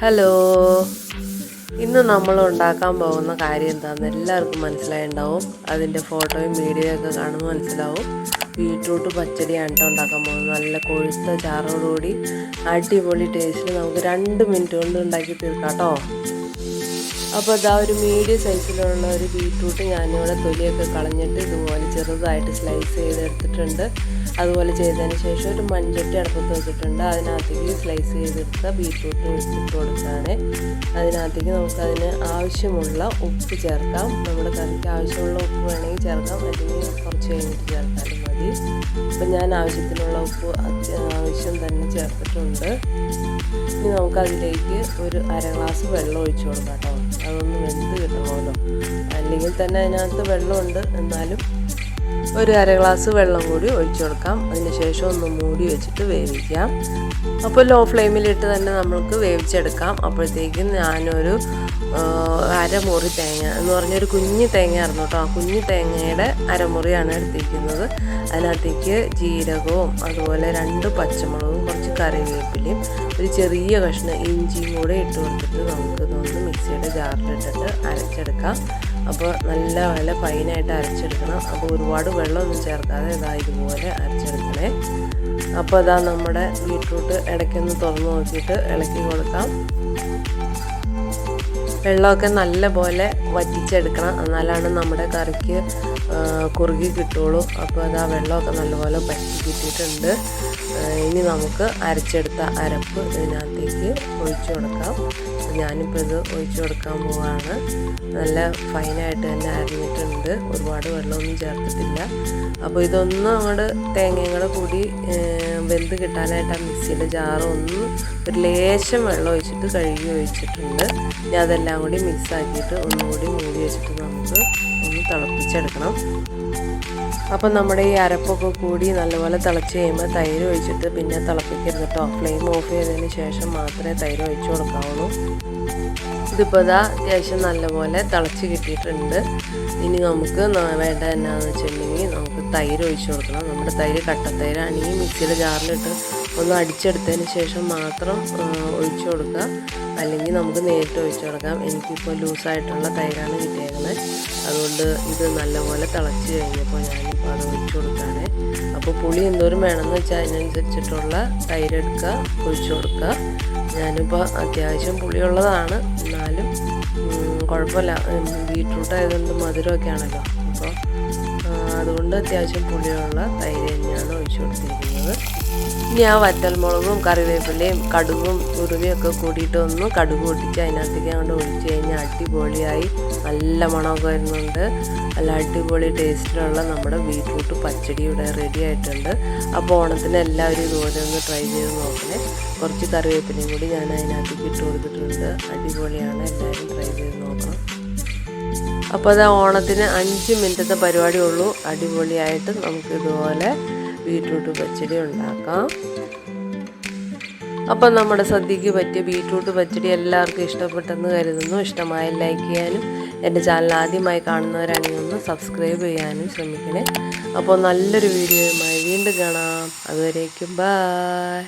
Hello. ഇന്ന് നമ്മൾ ഉണ്ടാക്കാൻ പോകുന്ന കാര്യം എന്താണെന്ന് എല്ലാവർക്കും മനസ്സിലായിണ്ടാവും. അതിന്റെ ഫോട്ടോയും വീഡിയോയും ഒക്കെ കാണുമ്പോൾ മനസ്സിലാവും. ബീട്രൂട്ട് പച്ചടിയാണ് കേട്ടോ ഉണ്ടാക്കാൻ പോകുന്നത്. നല്ല കൊഴുത്ത ചാറോടുകൂടി അടിപൊളി ടേസ്റ്റിൽ നമുക്ക് രണ്ട് മിനിറ്റ് കൊണ്ട് ഉണ്ടാക്കി തീർക്കാം കേട്ടോ അപ്പോൾ ഇതാ ഒരു മീഡിയം സൈസിലുള്ള ഒരു ബീട്രൂട്ട് ഞാനിവിടെ തൊലിയൊക്കെ കളഞ്ഞിട്ട് ഇതുപോലെ ചെറുതായിട്ട് സ്ലൈസ് ചെയ്തെടുത്തിട്ടുണ്ട്. അതുപോലെ ചെയ്തതിന് ശേഷം ഒരു മൺചട്ടി അടുപ്പത്ത് വെച്ചിട്ടുണ്ട്. അതിനകത്തേക്ക് സ്ലൈസ് ചെയ്തെടുത്ത ബീട്രൂട്ട് ഇട്ട് കൊടുക്കുകയാണ് അതിനകത്തേക്ക് നമുക്കതിന് ആവശ്യമുള്ള ഉപ്പ് ചേർക്കാം. നമ്മുടെ കറിക്ക് ആവശ്യമുള്ള ഉപ്പ് വേണമെങ്കിൽ ചേർക്കാം. അല്ലെങ്കിൽ കുറച്ച് കഴിഞ്ഞിട്ട് ചേർത്താലും മതി. അപ്പം ഞാൻ ആവശ്യത്തിനുള്ള ഉപ്പ് ആവശ്യം തന്നെ ചേർത്തിട്ടുണ്ട്. ഇനി നമുക്ക് അതിലേക്ക് ഒരു അര ഗ്ലാസ് വെള്ളം ഒഴിച്ചു കൊടുക്കാം കേട്ടോ. അതൊന്ന് വെന്ത് കിട്ടണമല്ലോ. അല്ലെങ്കിൽ തന്നെ അതിനകത്ത് വെള്ളമുണ്ട്. എന്നാലും ഒരു അര ഗ്ലാസ് വെള്ളം കൂടി ഒഴിച്ചു കൊടുക്കാം. അതിനുശേഷം ഒന്ന് മൂടി വെച്ചിട്ട് വേവിക്കാം. അപ്പോൾ ലോ ഫ്ലെയിമിലിട്ട് തന്നെ നമ്മൾക്ക് വേവിച്ചെടുക്കാം. അപ്പോഴത്തേക്കും ഞാനൊരു അരമുറി തേങ്ങ എന്ന് പറഞ്ഞൊരു കുഞ്ഞു തേങ്ങ ആയിരുന്നു കേട്ടോ. ആ കുഞ്ഞു തേങ്ങയുടെ അരമുറിയാണ് എടുത്തിരിക്കുന്നത്. അതിനകത്തേക്ക് ജീരകവും അതുപോലെ രണ്ട് പച്ചമുളകും കുറച്ച് കറിവേപ്പിലയും ഒരു ചെറിയ കഷ്ണം ഇഞ്ചിയും കൂടെ ഇട്ട് കൊടുത്തിട്ട് നമുക്ക് ഇതൊന്ന് മിക്സിയുടെ ജാറിലിട്ടിട്ട് അരച്ചെടുക്കാം. അപ്പോൾ നല്ല പോലെ ഫൈനായിട്ട് അരച്ചെടുക്കണം. അപ്പോൾ ഒരുപാട് വെള്ളമൊന്നും ചേർക്കാതെ ഇതാ ഇതുപോലെ അരച്ചെടുക്കണേ. അപ്പോൾ അതാ നമ്മുടെ ബീട്രൂട്ട് ഇടയ്ക്കൊന്ന് തുറന്ന് നോക്കിയിട്ട് ഇളക്കി കൊടുക്കാം. വെള്ളമൊക്കെ നല്ല പോലെ വറ്റിച്ചെടുക്കണം. എന്നാലാണ് നമ്മുടെ കറിക്ക് കുറുകി കിട്ടുള്ളൂ. അപ്പോൾ അത് ആ വെള്ളമൊക്കെ നല്ലപോലെ വറ്റി കിട്ടിയിട്ടുണ്ട്. ഇനി നമുക്ക് അരച്ചെടുത്ത അരപ്പ് ഇതിനകത്തേക്ക് ഒഴിച്ചു കൊടുക്കാം. ഞാനിപ്പോൾ ഇത് ഒഴിച്ചു കൊടുക്കാൻ പോവാണ്. നല്ല ഫൈനായിട്ട് തന്നെ അരഞ്ഞിട്ടുണ്ട്. ഒരുപാട് വെള്ളമൊന്നും ചേർത്തിട്ടില്ല. അപ്പോൾ ഇതൊന്നും അങ്ങോട്ട് തേങ്ങയും കൂടെ വെന്ത് കിട്ടാനായിട്ട് ആ മിക്സിയിലെ ജാറ് ഒന്ന് ഒരു ലേശം വെള്ളം ഒഴിച്ചിട്ട് കഴുകി ഒഴിച്ചിട്ടുണ്ട്. ഞാൻ അതെല്ലാം കൂടി മിക്സ് ആക്കിയിട്ട് ഒന്നുകൂടി മൂടി വെച്ചിട്ട് നമുക്ക് ഒന്ന് തിളപ്പിച്ചെടുക്കണം. അപ്പം നമ്മുടെ ഈ അരപ്പൊക്കെ കൂടി നല്ലപോലെ തിളച്ച് കഴിയുമ്പോൾ തൈര് ഒഴിച്ചിട്ട് പിന്നെ തിളപ്പിക്കരുത് ഫ്ലെയിം ഓഫ് ചെയ്തതിന് ശേഷം മാത്രമേ തൈര് ഒഴിച്ചു കൊടുക്കാവുള്ളൂ. ഇതിപ്പോൾ ഇതാ അത്യാവശ്യം നല്ലപോലെ തിളച്ച് കിട്ടിയിട്ടുണ്ട്. ഇനി നമുക്ക് വേണ്ട എന്നാന്ന് വെച്ചിട്ടുണ്ടെങ്കിൽ നമുക്ക് തൈര് ഒഴിച്ചു കൊടുക്കണം. നമ്മുടെ തൈര് കട്ടത്തൈരാണ്. ഈ മിക്സിയുടെ ജാറിലിട്ട് ഒന്ന് അടിച്ചെടുത്തതിന് ശേഷം മാത്രം ഒഴിച്ചു കൊടുക്കുക. അല്ലെങ്കിൽ നമുക്ക് നേരിട്ട് ഒഴിച്ചു കൊടുക്കാം. എനിക്കിപ്പോൾ ലൂസായിട്ടുള്ള തൈരാണ് കിട്ടിയേക്കുന്നത്. അതുകൊണ്ട് ഇത് നല്ലപോലെ തിളച്ച് കഴിഞ്ഞപ്പോൾ ഞാനിപ്പോൾ അത് ഒഴിച്ചു കൊടുക്കുകയാണ്. അപ്പോൾ പുളി എന്തോരം വേണമെന്ന് വെച്ചാൽ അതിനനുസരിച്ചിട്ടുള്ള തൈരെടുക്കുക ഒഴിച്ചു കൊടുക്കുക. ഞാനിപ്പോൾ അത്യാവശ്യം പുളിയുള്ളതാണ്. എന്നാലും കുഴപ്പമില്ല. ബീട്രൂട്ട് ആയതുകൊണ്ട് മധുരമൊക്കെ ആണല്ലോ. അപ്പോൾ അതുകൊണ്ട് അത്യാവശ്യം പുളിയുള്ള തൈര് തന്നെയാണ് ഒഴിച്ചു കൊടുത്തിരിക്കുന്നത്. ആ വറ്റൽമുളകും കറിവേപ്പിലയും കടുകും ഉരുവിയൊക്കെ കൂടിയിട്ട് ഒന്ന് കടുക് പൊട്ടിച്ച് അതിനകത്തേക്ക് അങ്ങോട്ട് ഒഴിച്ച് കഴിഞ്ഞാൽ അടിപൊളിയായി നല്ല മണമൊക്കെ വരുന്നുണ്ട്. നല്ല അടിപൊളി ടേസ്റ്റിലുള്ള നമ്മുടെ ബീട്രൂട്ട് പച്ചടി ഇവിടെ റെഡി ആയിട്ടുണ്ട്. അപ്പോൾ ഓണത്തിന് എല്ലാവരും ഇതുപോലെ ഒന്ന് ട്രൈ ചെയ്ത് നോക്കണേ. കുറച്ച് കറിവേപ്പിലയും കൂടി ഞാൻ അതിനകത്തേക്ക് ഇട്ട് കൊടുത്തിട്ടുണ്ട്. അടിപൊളിയാണ് എല്ലാവരും ട്രൈ ചെയ്ത് നോക്കണം. അപ്പോൾ അത് ഓണത്തിന് അഞ്ച് മിനിറ്റത്തെ പരിപാടിയുള്ളൂ അടിപൊളിയായിട്ട് നമുക്ക് ഇതുപോലെ ബീട്രൂട്ട് പച്ചടി ഉണ്ടാക്കാം. അപ്പം നമ്മുടെ സദ്യക്ക് പറ്റിയ ബീട്രൂട്ട് പച്ചടി എല്ലാവർക്കും ഇഷ്ടപ്പെട്ടെന്ന് കരുതുന്നു. ഇഷ്ടമായ ലൈക്ക് ചെയ്യാനും എന്റെ ചാനൽ ആദ്യമായി കാണുന്നവരാണെങ്കിൽ ഒന്ന് സബ്സ്ക്രൈബ് ചെയ്യാനും ശ്രമിക്കണേ. അപ്പോൾ നല്ലൊരു വീഡിയോയുമായി വീണ്ടും കാണാം. അതുവരേക്കും ബായ്